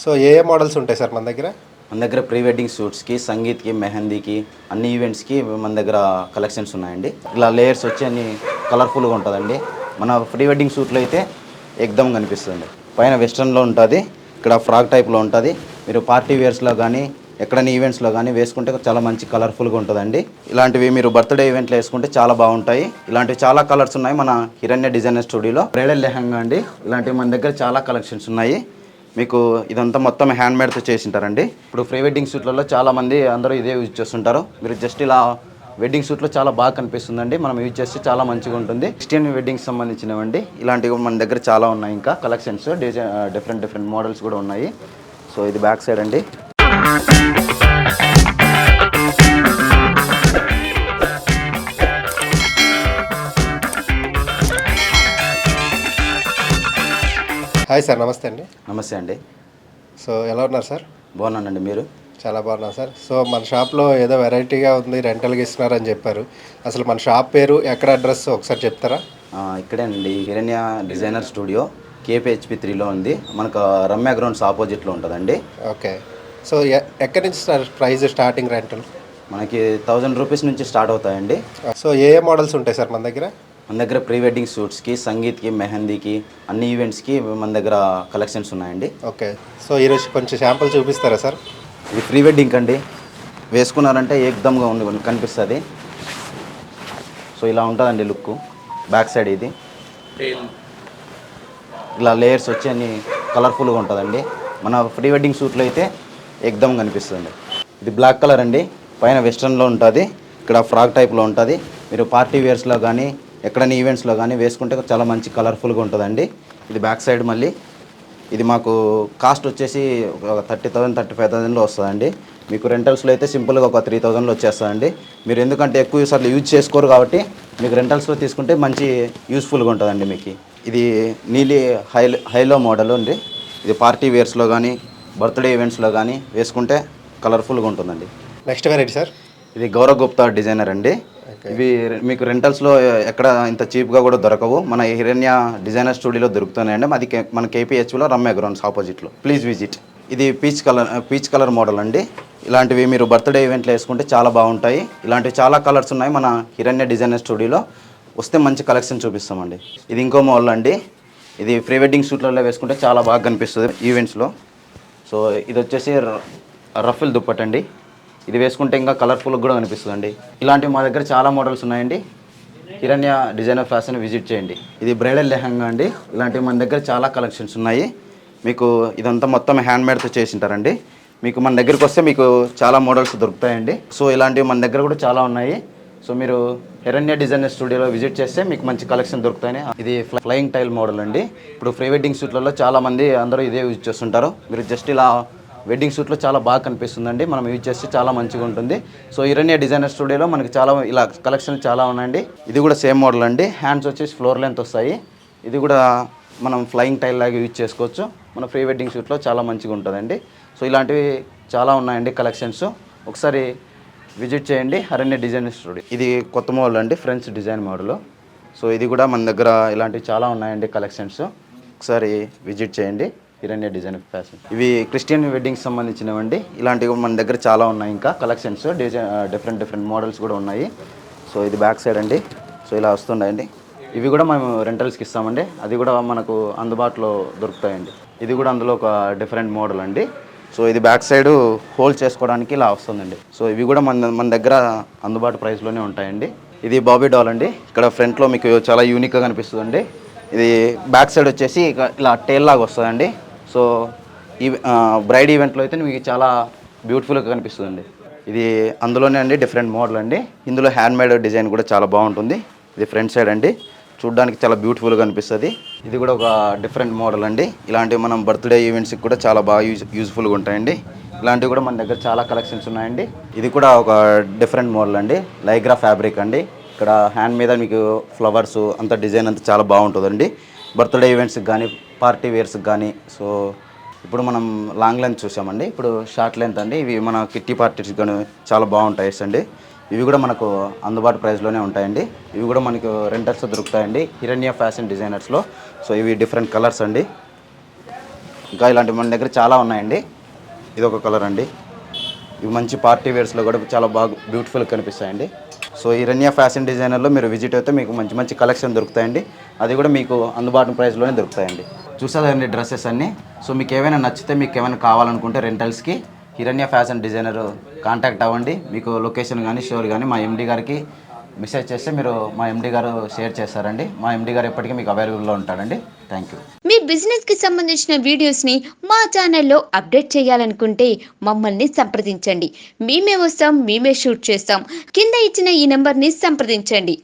So ఏ ఏ models ఉంటాయి సార్ మన దగ్గర? మన దగ్గర ప్రీ వెడ్డింగ్ షూట్స్కి సంగీత్కి మెహందీకి అన్ని ఈవెంట్స్కి మన దగ్గర కలెక్షన్స్ ఉన్నాయండి. ఇలా లేయర్స్ వచ్చి అన్ని కలర్ఫుల్గా ఉంటుందండి. మన ప్రీ వెడ్డింగ్ షూట్లో అయితే ఎగ్దమ్ కనిపిస్తుంది పైన వెస్ట్రన్లో ఉంటుంది ఇక్కడ ఫ్రాక్ టైప్లో ఉంటుంది. మీరు పార్టీ వేర్స్లో కానీ ఎక్కడైనా ఈవెంట్స్లో కానీ వేసుకుంటే చాలా మంచి కలర్ఫుల్గా ఉంటుందండి. ఇలాంటివి మీరు బర్త్డే ఈవెంట్లో వేసుకుంటే చాలా బాగుంటాయి. ఇలాంటివి చాలా కలర్స్ ఉన్నాయి మన హిరణ్య డిజైనర్ స్టూడియోలో. బ్రైడల్ లెహంగా అండి. ఇలాంటివి మన దగ్గర చాలా కలెక్షన్స్ ఉన్నాయి. మీకు ఇదంతా మొత్తం హ్యాండ్ మేడ్తో చేసింటారండి. ఇప్పుడు ప్రీ వెడ్డింగ్ షూట్లలో చాలామంది అందరూ ఇదే యూజ్ చేస్తుంటారు. మీరు జస్ట్ ఇలా వెడ్డింగ్ షూట్లో చాలా బాగా కనిపిస్తుందండి. మనం యూజ్ చేస్తే చాలా మంచిగా ఉంటుంది. క్రిస్టియన్ వెడ్డింగ్ సంబంధించినవండి. ఇలాంటివి మన దగ్గర చాలా ఉన్నాయి ఇంకా. Collections design different different models కూడా ఉన్నాయి. సో ఇది బ్యాక్ సైడ్ అండి. హాయ్ సార్ నమస్తే అండి. నమస్తే అండి. సో ఎలా ఉన్నారు సార్ బాగున్నానండి మీరు? చాలా బాగున్నాను సార్ సో మన షాప్లో ఏదో వెరైటీగా ఉంది రెంటల్గా ఇస్తున్నారని చెప్పారు. అసలు మన షాప్ పేరు ఎక్కడ అడ్రస్ ఒకసారి చెప్తారా? ఇక్కడే అండి హిరణ్య డిజైనర్ స్టూడియో కేపీహెచ్పి త్రీలో ఉంది. మనకు రమ్య గ్రౌండ్స్ ఆపోజిట్లో ఉంటుందండి. ఓకే. సో ఎ- ఎక్కడి నుంచి సార్ ప్రైస్ స్టార్టింగ్ రెంటల్ మనకి థౌజండ్ రూపీస్ నుంచి స్టార్ట్ అవుతాయండి. సో ఏ ఏ మోడల్స్ ఉంటాయి సార్ మన దగ్గర? మన దగ్గర ప్రీ వెడ్డింగ్ షూట్స్కి సంగీత్కి మెహందీకి అన్ని ఈవెంట్స్కి మన దగ్గర కలెక్షన్స్ ఉన్నాయండి. ఓకే. సో ఈరోజు కొంచెం శాంపుల్ చూపిస్తారా సార్? ఇది ప్రీ వెడ్డింగ్ అండి. వేసుకున్నారంటే ఏకదమ్గా ఉంది కనిపిస్తుంది. సో ఇలా ఉంటుందండి లుక్. బ్యాక్ సైడ్ ఇది. ఇలా లేయర్స్ వచ్చి అన్ని కలర్ఫుల్గా ఉంటుందండి. మన ప్రీ వెడ్డింగ్ షూట్లో అయితే ఏకదమ్ కనిపిస్తుంది ఇది బ్లాక్ కలర్ అండి. పైన వెస్ట్రన్లో ఉంటుంది. ఇక్కడ ఫ్రాక్ టైప్లో ఉంటుంది. మీరు పార్టీ వేర్స్లో కానీ ఎక్కడైనా ఈవెంట్స్లో కానీ వేసుకుంటే చాలా మంచి కలర్ఫుల్గా ఉంటుందండి. ఇది బ్యాక్ సైడ్ మళ్ళీ. ఇది మాకు కాస్ట్ వచ్చేసి ఒక థర్టీ థౌసండ్ థర్టీ ఫైవ్ థౌసండ్లో వస్తుందండి. మీకు రెంటల్స్లో అయితే సింపుల్గా ఒక త్రీ థౌసండ్లో వచ్చేస్తుందండి. మీరు ఎందుకంటే ఎక్కువ సార్లు యూజ్ చేసుకోరు కాబట్టి మీకు రెంటల్స్లో తీసుకుంటే మంచి యూస్ఫుల్గా ఉంటుందండి మీకు. ఇది నీలి హై హైలో మోడల్ అండి. ఇది పార్టీ వేర్స్లో కానీ బర్త్డే ఈవెంట్స్లో కానీ వేసుకుంటే కలర్ఫుల్గా ఉంటుందండి. నెక్స్ట్ వెరైటీ సార్ ఇది గౌరవ్ గుప్తా డిజైనర్ అండి. ఇవి మీకు రెంటల్స్లో ఎక్కడ ఇంత చీప్గా కూడా దొరకవు. మన హిరణ్య డిజైనర్ స్టూడియోలో దొరుకుతున్నాయండి అది మన కేపీహెచ్లో రమ్య గ్రౌండ్స్ ఆపోజిట్లో ప్లీజ్ విజిట్ ఇది peach colour peach colour model అండి. ఇలాంటివి మీరు బర్త్డే ఈవెంట్లో వేసుకుంటే చాలా బాగుంటాయి. ఇలాంటివి చాలా కలర్స్ ఉన్నాయి మన హిరణ్య డిజైనర్ స్టూడియోలో వస్తే మంచి కలెక్షన్ చూపిస్తామండి. ఇది ఇంకో మోడల్ అండి. ఇది ప్రీ వెడ్డింగ్ షూట్లలో వేసుకుంటే చాలా బాగా కనిపిస్తుంది ఈవెంట్స్లో సో ఇది వచ్చేసి ర- రఫిల్ దుప్పట్ అండి ఇది వేసుకుంటే ఇంకా కలర్ఫుల్ కూడా కనిపిస్తుందండి ఇలాంటివి మా దగ్గర చాలా మోడల్స్ ఉన్నాయండి. హిరణ్య డిజైనర్ ఫ్యాషన్ విజిట్ చేయండి. ఇది బ్రైడల్ లెహంగా అండి. ఇలాంటివి మన దగ్గర చాలా కలెక్షన్స్ ఉన్నాయి. మీకు ఇదంతా మొత్తం హ్యాండ్ మేడ్తో చేసింటారండి. మీకు మన దగ్గరికి వస్తే మీకు చాలా మోడల్స్ దొరుకుతాయండి. సో ఇలాంటివి మన దగ్గర కూడా చాలా ఉన్నాయి. సో మీరు హిరణ్య డిజైనర్ స్టూడియోలో విజిట్ చేస్తే మీకు మంచి కలెక్షన్ దొరుకుతాయని. ఇది ఫ్లయింగ్ టైల్ మోడల్ అండి. ఇప్పుడు ప్రీ వెడ్డింగ్ షూట్లలో చాలామంది అందరూ ఇదే యూజ్ చేస్తుంటారు. మీరు జస్ట్ ఇలా వెడ్డింగ్ షూట్లో చాలా బాగా కనిపిస్తుందండి. మనం యూజ్ చేస్తే చాలా మంచిగా ఉంటుంది. సో హిరణ్య డిజైనర్ స్టూడియోలో మనకి చాలా ఇలా కలెక్షన్ చాలా ఉన్నాయండి. ఇది కూడా సేమ్ మోడల్ అండి. హ్యాండ్స్ వచ్చేసి ఫ్లోర్ లెంత్ వస్తాయి. ఇది కూడా మనం ఫ్లయింగ్ టైల్ లాగా యూజ్ చేసుకోవచ్చు. మన ప్రీ వెడ్డింగ్ షూట్లో చాలా మంచిగా ఉంటుందండి. సో ఇలాంటివి చాలా ఉన్నాయండి కలెక్షన్స్. ఒకసారి విజిట్ చేయండి. అరణ్య డిజైన్ స్టూడియో. ఇది కొత్త మోడల్ అండి. Friends design model. సో ఇది కూడా మన దగ్గర ఇలాంటివి చాలా ఉన్నాయండి కలెక్షన్స్. ఒకసారి విజిట్ చేయండి. హిరణ్య డిజైన్ ఫ్యాషన్ ఇవి క్రిస్టియన్ వెడ్డింగ్ సంబంధించినవండి. ఇలాంటివి మన దగ్గర చాలా ఉన్నాయి ఇంకా. Collections design different different models కూడా ఉన్నాయి. సో ఇది బ్యాక్ సైడ్ అండి. సో ఇలా వస్తుండయండి ఇవి కూడా మేము రెంటల్స్కి ఇస్తామండి. అది కూడా మనకు అందుబాటులో దొరుకుతాయండి. ఇది కూడా అందులో ఒక డిఫరెంట్ మోడల్ అండి. సో ఇది బ్యాక్ సైడ్ హోల్డ్ చేసుకోవడానికి ఇలా వస్తుందండి. సో ఇవి కూడా మన మన దగ్గర అందుబాటు ప్రైస్లోనే ఉంటాయండి. ఇది బాబీ డాల్ అండి. ఇక్కడ ఫ్రంట్లో మీకు చాలా యూనిక్గా కనిపిస్తుందండి. ఇది బ్యాక్ సైడ్ వచ్చేసి ఇలా టేల్ లాగా వస్తుందండి. సో ఈ బ్రైడ్ ఈవెంట్లో అయితే మీకు చాలా బ్యూటిఫుల్గా కనిపిస్తుందండి. ఇది అందులోనే అండి డిఫరెంట్ మోడల్ అండి. ఇందులో హ్యాండ్ మేడ్ డిజైన్ కూడా చాలా బాగుంటుంది. ఇది ఫ్రంట్ సైడ్ అండి. చూడడానికి చాలా బ్యూటిఫుల్గా కనిపిస్తుంది. ఇది కూడా ఒక డిఫరెంట్ మోడల్ అండి. ఇలాంటివి మనం బర్త్డే ఈవెంట్స్కి కూడా చాలా బాగా యూజ్ యూజ్ఫుల్గా ఉంటాయండి. ఇలాంటివి కూడా మన దగ్గర చాలా కలెక్షన్స్ ఉన్నాయండి. ఇది కూడా ఒక డిఫరెంట్ మోడల్ అండి. లైగ్రా ఫ్యాబ్రిక్ అండి. ఇక్కడ హ్యాండ్ మీద మీకు ఫ్లవర్స్ అంత డిజైన్ అంతా చాలా బాగుంటుందండి. బర్త్డే ఈవెంట్స్కి కానీ పార్టీ వేర్స్కి కానీ సో ఇప్పుడు మనం లాంగ్ లెంత్ చూసామండి. ఇప్పుడు షార్ట్ లెంత్ అండి. ఇవి మన కిట్టి పార్టీస్ కానీ చాలా బాగుంటాయి అండి. ఇవి కూడా మనకు అందుబాటు ప్రైస్లోనే ఉంటాయండి. ఇవి కూడా మనకు రెంటర్స్ దొరుకుతాయండి. హిరణ్య ఫ్యాషన్ డిజైనర్స్లో సో ఇవి డిఫరెంట్ కలర్స్ అండి. ఇంకా ఇలాంటి మన దగ్గర చాలా ఉన్నాయండి. ఇది ఒక కలర్ అండి. ఇవి మంచి పార్టీ వేర్స్లో కూడా చాలా బాగా బ్యూటిఫుల్ కనిపిస్తాయండి. సో హిరణ్య ఫ్యాషన్ డిజైనర్లో మీరు విజిట్ అయితే మీకు మంచి మంచి కలెక్షన్ దొరుకుతాయండి. అది కూడా మీకు అందుబాటు ప్రైస్లోనే దొరుకుతాయండి. చూసారండి డ్రెస్సెస్ అన్నీ? సో మీకు ఏమైనా నచ్చితే మీకు ఏమైనా కావాలనుకుంటే రెంటల్స్కి హిరణ్య ఫ్యాషన్ డిజైనర్ కాంటాక్ట్ అవ్వండి. మీకు లొకేషన్ కానీ షోర్ కానీ మా ఎండి గారికి మెసేజ్ చేస్తే మీరు మా ఎండి గారు షేర్ చేస్తారండి. మా ఎండి గారు ఎప్పటికీ మీకు అవైలబుల్లో ఉంటాడండి. థ్యాంక్ యూ మీ బిజినెస్కి సంబంధించిన వీడియోస్ని మా ఛానల్లో అప్డేట్ చేయాలనుకుంటే మమ్మల్ని సంప్రదించండి. మేమే వస్తాం మేమే షూట్ చేస్తాం. కింద ఇచ్చిన ఈ నెంబర్ని సంప్రదించండి.